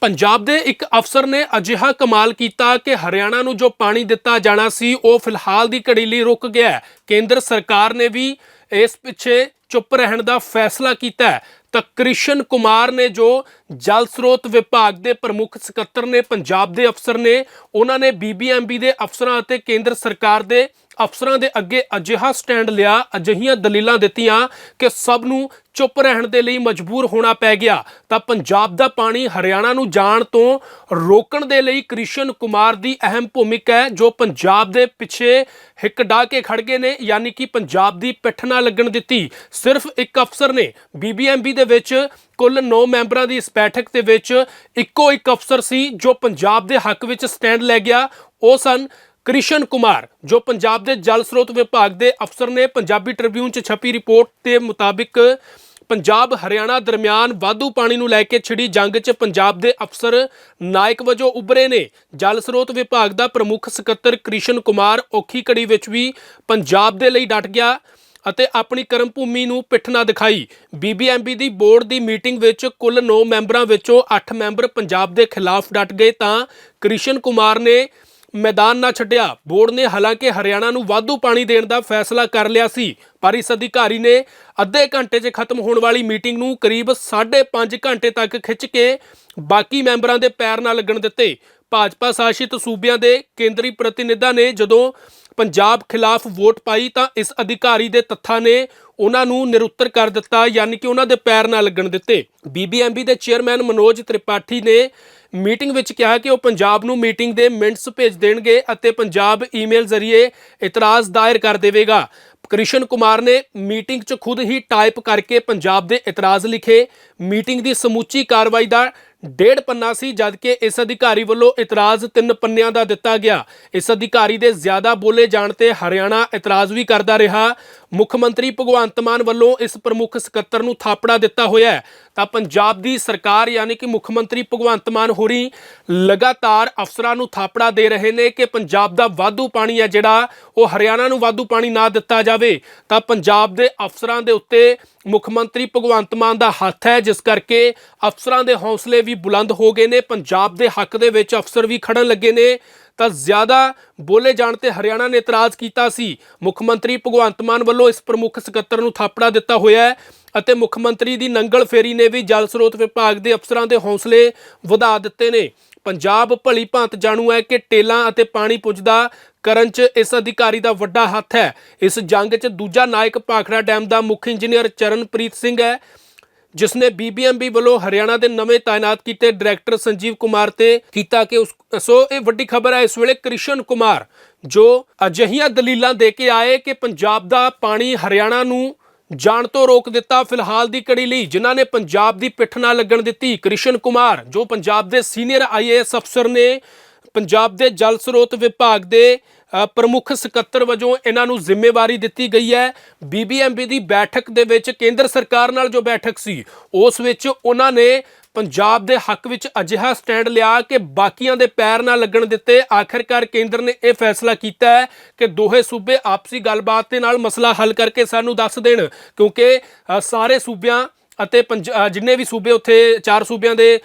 ਪੰਜਾਬ ਦੇ ਇੱਕ ਅਫਸਰ ਨੇ ਅਜਿਹਾ ਕਮਾਲ ਕੀਤਾ ਕਿ ਹਰਿਆਣਾ ਨੂੰ ਜੋ ਪਾਣੀ ਦਿੱਤਾ ਜਾਣਾ ਸੀ, ਉਹ ਫਿਲਹਾਲ ਦੀ ਘੜੀ ਲਈ ਰੁਕ ਗਿਆ ਹੈ। ਕੇਂਦਰ ਸਰਕਾਰ ਨੇ ਵੀ ਇਸ ਪਿੱਛੇ ਚੁੱਪ ਰਹਿਣ ਦਾ ਫੈਸਲਾ ਕੀਤਾ ਹੈ। ਤਾਂ ਕ੍ਰਿਸ਼ਨ ਕੁਮਾਰ ਨੇ ਜੋ ਜਲ ਸਰੋਤ ਵਿਭਾਗ ਦੇ ਪ੍ਰਮੁੱਖ ਸਕੱਤਰ ਨੇ, ਪੰਜਾਬ ਦੇ ਅਫਸਰ ਨੇ, ਉਹਨਾਂ ਨੇ ਬੀਬੀਐਮਬੀ ਦੇ ਅਫਸਰਾਂ ਅਤੇ ਕੇਂਦਰ ਸਰਕਾਰ ਦੇ ਅਫਸਰਾਂ ਦੇ ਅੱਗੇ ਅਜਿਹਾ ਸਟੈਂਡ ਲਿਆ, ਅਜਿਹੀਆਂ ਦਲੀਲਾਂ ਦਿੱਤੀਆਂ ਕਿ ਸਭ ਨੂੰ ਚੁੱਪ ਰਹਿਣ ਦੇ ਲਈ ਮਜਬੂਰ ਹੋਣਾ ਪੈ ਗਿਆ। ਤਾਂ ਪੰਜਾਬ ਦਾ ਪਾਣੀ ਹਰਿਆਣਾ ਨੂੰ ਜਾਣ ਤੋਂ ਰੋਕਣ ਦੇ ਲਈ ਕ੍ਰਿਸ਼ਨ ਕੁਮਾਰ ਦੀ ਅਹਿਮ ਭੂਮਿਕਾ ਹੈ, ਜੋ ਪੰਜਾਬ ਦੇ ਪਿੱਛੇ ਹਿੱਕ ਡਾ ਕੇ ਖੜ ਗਏ ਨੇ, ਯਾਨੀ ਕਿ ਪੰਜਾਬ ਦੀ ਪਿੱਠ ਨਾ ਲੱਗਣ ਦਿੱਤੀ। ਸਿਰਫ ਇੱਕ ਅਫਸਰ ਨੇ ਬੀਬੀਐਮਬੀ ਦੇ ਵਿੱਚ ਕੁੱਲ 9 ਮੈਂਬਰਾਂ ਦੀ ਇਸ ਬੈਠਕ ਦੇ ਵਿੱਚ ਇੱਕੋ ਇੱਕ ਅਫਸਰ ਸੀ ਜੋ ਪੰਜਾਬ ਦੇ ਹੱਕ ਵਿੱਚ ਸਟੈਂਡ ਲੈ ਗਿਆ। ਉਹ ਸਨ ਕ੍ਰਿਸ਼ਨ ਕੁਮਾਰ, ਜੋ ਪੰਜਾਬ ਦੇ ਜਲ ਸਰੋਤ ਵਿਭਾਗ ਦੇ ਅਫਸਰ ਨੇ ਪੰਜਾਬੀ ਟ੍ਰਿਬਿਊਨ 'ਚ ਛਪੀ ਰਿਪੋਰਟ ਦੇ ਮੁਤਾਬਿਕ ਪੰਜਾਬ ਹਰਿਆਣਾ ਦਰਮਿਆਨ ਵਾਧੂ ਪਾਣੀ ਨੂੰ ਲੈ ਕੇ ਛਿੜੀ ਜੰਗ 'ਚ ਪੰਜਾਬ ਦੇ ਅਫਸਰ ਨਾਇਕ ਵਜੋਂ ਉੱਭਰੇ ਨੇ। ਜਲ ਸਰੋਤ ਵਿਭਾਗ ਦਾ ਪ੍ਰਮੁੱਖ ਸਕੱਤਰ ਕ੍ਰਿਸ਼ਨ ਕੁਮਾਰ ਔਖੀ ਘੜੀ ਵਿੱਚ ਵੀ ਪੰਜਾਬ ਦੇ ਲਈ ਡਟ ਗਿਆ। ਅਤੇ ਆਪਣੀ ਕਰਮ ਭੂਮੀ ਨੂੰ ਪਿੱਠ ਨਾ ਦਿਖਾਈ। ਬੀਬੀਐਮਬੀ ਦੀ ਬੋਰਡ ਦੀ ਮੀਟਿੰਗ ਵਿੱਚ ਕੁੱਲ 9 ਮੈਂਬਰਾਂ ਵਿੱਚੋਂ 8 ਮੈਂਬਰ ਪੰਜਾਬ ਦੇ ਖਿਲਾਫ ਡਟ ਗਏ ਤਾਂ ਕ੍ਰਿਸ਼ਨ ਕੁਮਾਰ ਨੇ ਮੈਦਾਨ ਨਾ ਛੱਡਿਆ। ਬੋਰਡ ਨੇ ਹਾਲਾਂਕਿ ਹਰਿਆਣਾ ਨੂੰ ਵਾਧੂ ਪਾਣੀ ਦੇਣ ਦਾ ਫੈਸਲਾ ਕਰ ਲਿਆ ਸੀ, ਪਰ ਇਸ ਅਧਿਕਾਰੀ ਨੇ ਅੱਧੇ ਘੰਟੇ 'ਚ ਖਤਮ ਹੋਣ ਵਾਲੀ ਮੀਟਿੰਗ ਨੂੰ ਕਰੀਬ 5.5 ਘੰਟੇ ਤੱਕ ਖਿੱਚ ਕੇ ਬਾਕੀ ਮੈਂਬਰਾਂ ਦੇ ਪੈਰ ਨਾ ਲੱਗਣ ਦਿੱਤੇ। ਭਾਜਪਾ ਸ਼ਾਸਿਤ ਸੂਬਿਆਂ ਦੇ ਕੇਂਦਰੀ ਪ੍ਰਤੀਨਿਧਾਂ ਨੇ ਜਦੋਂ ਪੰਜਾਬ ਖਿਲਾਫ ਵੋਟ ਪਾਈ ਤਾਂ ਇਸ ਅਧਿਕਾਰੀ ਦੇ ਤੱਥਾਂ ਨੇ ਉਹਨਾਂ ਨੂੰ ਨਿਰੁੱਤਰ ਕਰ ਦਿੱਤਾ, ਯਾਨੀ ਕਿ ਉਹਨਾਂ ਦੇ ਪੈਰ ਨਾ ਲੱਗਣ ਦਿੱਤੇ। ਬੀਬੀਐਮਬੀ ਦੇ ਚੇਅਰਮੈਨ ਮਨੋਜ ਤ੍ਰਿਪਾਠੀ ਨੇ ਮੀਟਿੰਗ ਵਿੱਚ ਕਿਹਾ ਕਿ ਉਹ ਪੰਜਾਬ ਨੂੰ ਮੀਟਿੰਗ ਦੇ ਮਿੰਟਸ ਭੇਜ ਦੇਣਗੇ ਅਤੇ ਪੰਜਾਬ ਈਮੇਲ ਜ਼ਰੀਏ ਇਤਰਾਜ਼ ਦਾਇਰ ਕਰ ਦੇਵੇਗਾ। ਕ੍ਰਿਸ਼ਨ ਕੁਮਾਰ ਨੇ ਮੀਟਿੰਗ 'ਚ ਖੁਦ ਹੀ ਟਾਈਪ ਕਰਕੇ ਪੰਜਾਬ ਦੇ ਇਤਰਾਜ਼ ਲਿਖੇ। ਮੀਟਿੰਗ ਦੀ ਸਮੁੱਚੀ ਕਾਰਵਾਈ ਦਾ ਡੇਢ ਪੰਨਾ ਸੀ, ਜਦਕਿ ਇਸ ਅਧਿਕਾਰੀ ਵੱਲੋਂ ਇਤਰਾਜ਼ ਤਿੰਨ ਪੰਨਿਆਂ ਦਾ ਦਿੱਤਾ ਗਿਆ। ਇਸ ਅਧਿਕਾਰੀ ਦੇ ਜ਼ਿਆਦਾ ਬੋਲੇ ਜਾਣ ਤੇ ਹਰਿਆਣਾ ਇਤਰਾਜ਼ ਵੀ ਕਰਦਾ ਰਿਹਾ। ਮੁੱਖ ਮੰਤਰੀ ਭਗਵੰਤ ਮਾਨ ਵੱਲੋਂ ਇਸ ਪ੍ਰਮੁੱਖ ਸਕੱਤਰ ਨੂੰ ਥਾਪੜਾ ਦਿੱਤਾ ਹੋਇਆ ਹੈ। ਤਾਂ ਪੰਜਾਬ ਦੀ ਸਰਕਾਰ ਯਾਨੀ ਕਿ ਮੁੱਖ ਮੰਤਰੀ ਭਗਵੰਤ ਮਾਨ ਹੋਰੀ ਲਗਾਤਾਰ ਅਫਸਰਾਂ ਨੂੰ ਥਾਪੜਾ ਦੇ ਰਹੇ ਨੇ ਕਿ ਪੰਜਾਬ ਦਾ ਵਾਧੂ ਪਾਣੀ ਹੈ ਜਿਹੜਾ ਉਹ ਹਰਿਆਣਾ ਨੂੰ ਵਾਧੂ ਪਾਣੀ ਨਾ ਦਿੱਤਾ ਜਾਵੇ। ਤਾਂ ਪੰਜਾਬ ਦੇ ਅਫਸਰਾਂ ਦੇ ਉੱਤੇ ਮੁੱਖ ਮੰਤਰੀ ਭਗਵੰਤ ਮਾਨ ਦਾ ਹੱਥ ਹੈ, ਜਿਸ ਕਰਕੇ ਅਫਸਰਾਂ ਦੇ ਹੌਸਲੇ ਵੀ ਬੁਲੰਦ ਹੋ ਗਏ ਨੇ। ਪੰਜਾਬ ਦੇ ਹੱਕ ਦੇ ਵਿੱਚ ਅਫਸਰ ਵੀ ਖੜਨ ਲੱਗੇ ਨੇ। ਤਾਂ ਜ਼ਿਆਦਾ ਬੋਲੇ ਜਾਣ ਤੇ ਹਰਿਆਣਾ ਨੇ ਇਤਰਾਜ਼ ਕੀਤਾ ਸੀ। ਮੁੱਖ ਮੰਤਰੀ ਭਗਵੰਤ ਮਾਨ ਵੱਲੋਂ ਇਸ ਪ੍ਰਮੁੱਖ ਸਕੱਤਰ ਨੂੰ ਥਾਪੜਾ ਦਿੱਤਾ ਹੋਇਆ ਹੈ। ਅਤੇ ਮੁੱਖ ਮੰਤਰੀ ਦੀ ਨੰਗਲ ਫੇਰੀ ਨੇ ਵੀ ਜਲ ਸਰੋਤ ਵਿਭਾਗ ਦੇ ਅਫਸਰਾਂ ਦੇ ਹੌਸਲੇ ਵਧਾ ਦਿੱਤੇ ਨੇ। ਪੰਜਾਬ ਭਲੀ ਭਾਂਤ ਜਾਣੂ ਹੈ ਕਿ ਟੇਲਾਂ ਅਤੇ ਪਾਣੀ ਪੁੱਜਦਾ ਕਰਨ 'ਚ ਇਸ ਅਧਿਕਾਰੀ ਦਾ ਵੱਡਾ ਹੱਥ ਹੈ। ਇਸ ਜੰਗ 'ਚ ਦੂਜਾ ਨਾਇਕ ਭਾਖੜਾ ਡੈਮ ਦਾ ਮੁੱਖ ਇੰਜੀਨੀਅਰ ਚਰਨਪ੍ਰੀਤ ਸਿੰਘ ਹੈ ਜਿਸ ਨੇ ਬੀਬੀਐਮਬੀ ਵੱਲੋਂ ਹਰਿਆਣਾ ਦੇ ਨਵੇਂ ਤਾਇਨਾਤ ਕੀਤੇ ਡਾਇਰੈਕਟਰ ਸੰਜੀਵ ਕੁਮਾਰ ਤੇ ਕੀਤਾ ਕਿ ਉਸ, ਸੋ ਇਹ ਵੱਡੀ ਖਬਰ ਹੈ। ਇਸ ਵੇਲੇ ਕ੍ਰਿਸ਼ਨ ਕੁਮਾਰ ਜੋ ਅਜਿਹੀਆਂ ਦਲੀਲਾਂ ਦੇ ਕੇ ਆਏ ਕਿ ਪੰਜਾਬ ਦਾ ਪਾਣੀ ਹਰਿਆਣਾ ਨੂੰ ਜਾਣ ਤੋਂ ਰੋਕ ਦਿੱਤਾ ਫਿਲਹਾਲ ਦੀ ਕੜੀ ਲਈ, ਜਿਨ੍ਹਾਂ ਨੇ ਪੰਜਾਬ ਦੀ ਪਿੱਠ ਨਾ ਲੱਗਣ ਦਿੱਤੀ। ਕ੍ਰਿਸ਼ਨ ਕੁਮਾਰ, ਜੋ ਪੰਜਾਬ ਦੇ ਸੀਨੀਅਰ ਆਈਏਐਸ ਅਫਸਰ ਨੇ, ਪੰਜਾਬ ਦੇ ਜਲ ਸਰੋਤ ਵਿਭਾਗ ਦੇ ਪ੍ਰਮੁੱਖ ਸਕੱਤਰ ਵਜੋਂ ਇਹਨਾਂ ਨੂੰ ਜ਼ਿੰਮੇਵਾਰੀ ਦਿੱਤੀ ਗਈ ਹੈ। ਬੀਬੀਐਮਬੀ ਦੀ ਬੈਠਕ ਦੇ ਵਿੱਚ ਕੇਂਦਰ ਸਰਕਾਰ ਨਾਲ ਜੋ ਬੈਠਕ ਸੀ, ਉਸ ਵਿੱਚ ਉਹਨਾਂ ਨੇ ਪੰਜਾਬ ਦੇ ਹੱਕ ਵਿੱਚ ਅਜਿਹਾ ਸਟੈਂਡ ਲਿਆ ਕਿ ਬਾਕੀਆਂ ਦੇ ਪੈਰ ਨਾ ਲੱਗਣ ਦਿੱਤੇ। ਆਖਿਰਕਾਰ ਕੇਂਦਰ ਨੇ ਇਹ ਫੈਸਲਾ ਕੀਤਾ ਹੈ ਕਿ ਦੋਹੇ ਸੂਬੇ ਆਪਸੀ ਗੱਲਬਾਤ ਦੇ ਨਾਲ ਮਸਲਾ ਹੱਲ ਕਰਕੇ ਸਾਨੂੰ ਦੱਸ ਦੇਣ, ਕਿਉਂਕਿ ਸਾਰੇ ਸੂਬਿਆਂ ਅਤੇ ਪੰਜ- ਜਿੰਨੇ ਵੀ ਸੂਬੇ ਉੱਥੇ ਚਾਰ ਸੂਬਿਆਂ ਦੇ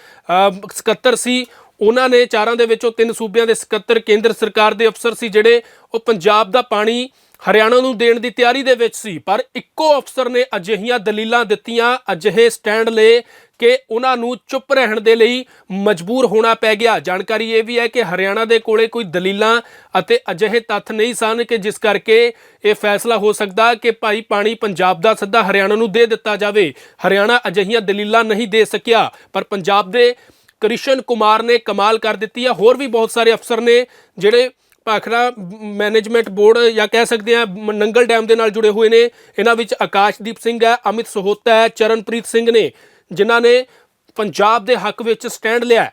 ਸਕੱਤਰ ਸੀ, ਉਹਨਾਂ ਨੇ ਚਾਰਾਂ ਦੇ ਵਿੱਚੋਂ ਤਿੰਨ ਸੂਬਿਆਂ ਦੇ ਸਕੱਤਰ ਕੇਂਦਰ ਸਰਕਾਰ ਦੇ ਅਫਸਰ ਸੀ ਜਿਹੜੇ ਉਹ ਪੰਜਾਬ ਦਾ ਪਾਣੀ ਹਰਿਆਣਾ ਨੂੰ ਦੇਣ ਦੀ ਤਿਆਰੀ ਦੇ ਵਿੱਚ ਸੀ। ਪਰ ਇੱਕੋ ਅਫਸਰ ਨੇ ਅਜਿਹੀਆਂ ਦਲੀਲਾਂ ਦਿੱਤੀਆਂ, ਅਜਿਹੇ ਸਟੈਂਡ ਲਏ ਕਿ ਉਹਨਾਂ ਨੂੰ ਚੁੱਪ ਰਹਿਣ ਦੇ ਲਈ ਮਜਬੂਰ ਹੋਣਾ ਪੈ ਗਿਆ। ਜਾਣਕਾਰੀ ਇਹ ਵੀ ਹੈ ਕਿ ਹਰਿਆਣਾ ਦੇ ਕੋਲੇ ਕੋਈ ਦਲੀਲਾਂ ਅਤੇ ਅਜਿਹੇ ਤੱਥ ਨਹੀਂ ਸਨ ਕਿ ਜਿਸ ਕਰਕੇ ਇਹ ਫੈਸਲਾ ਹੋ ਸਕਦਾ ਕਿ ਭਾਈ ਪਾਣੀ ਪੰਜਾਬ ਦਾ ਸਿੱਧਾ ਹਰਿਆਣਾ ਨੂੰ ਦੇ ਦਿੱਤਾ ਜਾਵੇ। ਹਰਿਆਣਾ ਅਜਿਹੀਆਂ ਦਲੀਲਾਂ ਨਹੀਂ ਦੇ ਸਕਿਆ, ਪਰ ਪੰਜਾਬ ਦੇ ਕ੍ਰਿਸ਼ਨ ਕੁਮਾਰ ਨੇ ਕਮਾਲ ਕਰ ਦਿੱਤੀ ਹੈ ਹੋਰ ਵੀ ਬਹੁਤ ਸਾਰੇ ਅਫਸਰ ਨੇ ਜਿਹੜੇ ਭਾਖੜਾ ਮੈਨੇਜਮੈਂਟ ਬੋਰਡ ਜਾਂ ਕਹਿ ਸਕਦੇ ਆ ਨੰਗਲ ਡੈਮ ਦੇ ਨਾਲ ਜੁੜੇ ਹੋਏ ਨੇ। ਇਹਨਾਂ ਵਿੱਚ ਆਕਾਸ਼ਦੀਪ ਸਿੰਘ ਹੈ, ਅਮਿਤ ਸਹੋਤਾ ਹੈ, ਚਰਨਪ੍ਰੀਤ ਸਿੰਘ ਨੇ। ਜਿਨ੍ਹਾਂ ਨੇ ਪੰਜਾਬ ਦੇ ਹੱਕ ਵਿੱਚ ਸਟੈਂਡ ਲਿਆ